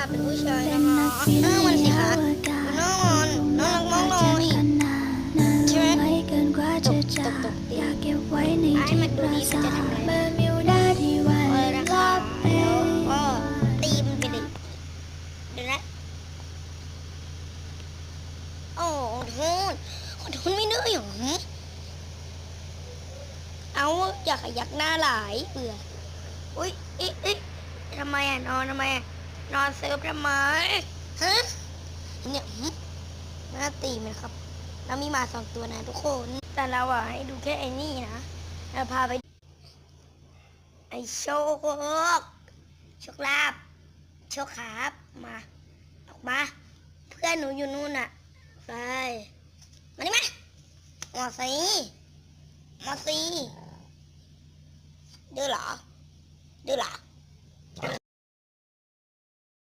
าเป็นผู้ชายเป็นะนคะนักบินเออมันสิอคะวกาศน้องนอนน้องน้องน้องนอนขนาดนั้นใช่ไหมไม่เกินกว่าจะจากตกๆอยากเก็บไว้ในไอ้ที่มันดูปราดีมันสาจะททำอะไรเบอร์มิวดาที่วันเออนะรคะอบเอแล้วงก็ตีมันไปดิเดี๋ยวนะโอ้โหขอโทษไม่ได้หรอเอาอยากขยักหน้าหลายเบื่ออุ้ยเอ๊ะเอ๊ะทำไมอะนอนทำไมอะ นอนเซิร์ฟทำไมฮะเนี่ยหึหน้าตีมันครับแล้วมีหมาสองตัวนะทุกคน แต่เราอะให้ดูแค่ไอ้นี่นะเราพาไป ไอ้โชคโชคลาภโชคครับมา ออกมา เพื่อนหนูอยู่นู่นน่ะไปมานี่มามาสิมาสิดื้อเหรอดื้อเหรอ